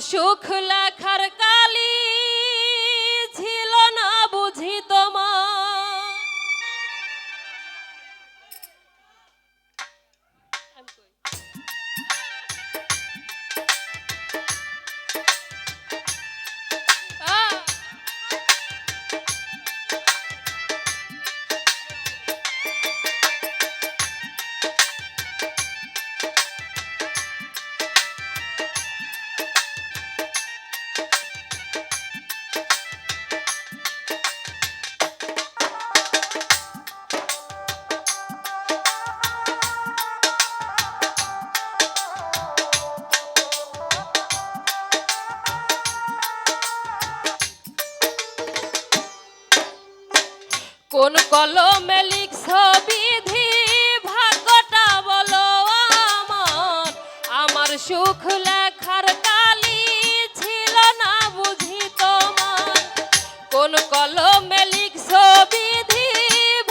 সুখ লেখার কালি। কোন কলমে লিখছ বিধি? ভাগ্যটা বলো আমার। আমার সুখ লেখার কালি ছিল না বুঝি তোমার। কোন কলমে লিখছ বিধি?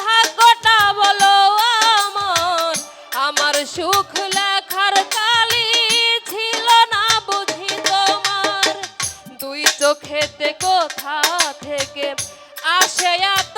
ভাগ্যটা বলো আমার। আমার সুখ লেখার কালি ছিল না বুঝি তোমার। দুই চোখেতে কোথা থেকে আসে এত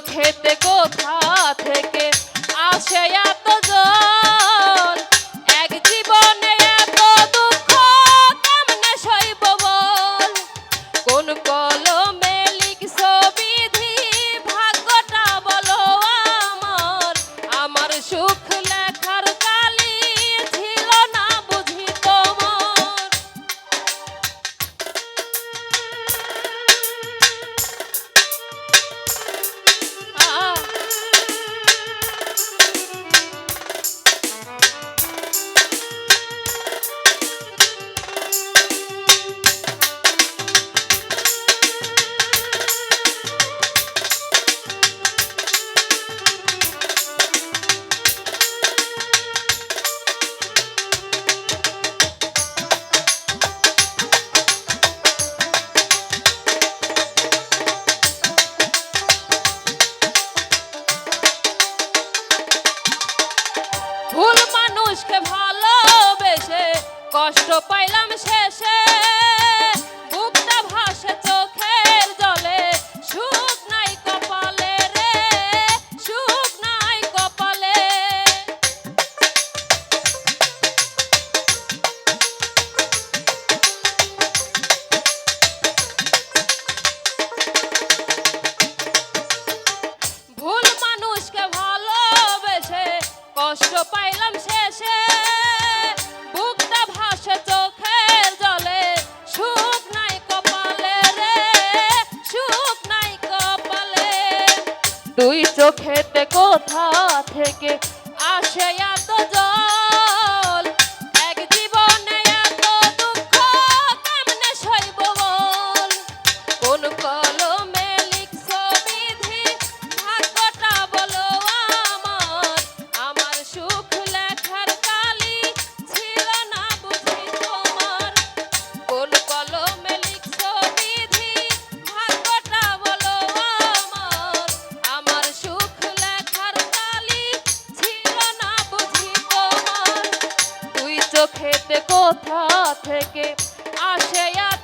চোখেতে কোথা কষ্ট পাইলাম শেষে। বুকটা ভাসে চোখের জলে। সুখ নাই কপালে রে, সুখ নাই কপালে। ভুল মানুষকে ভালোবেসে কষ্ট পাইলাম দুই চোখেতে কোথা থেকে আসে এত জল? খেতে কোথা থেকে আসে এত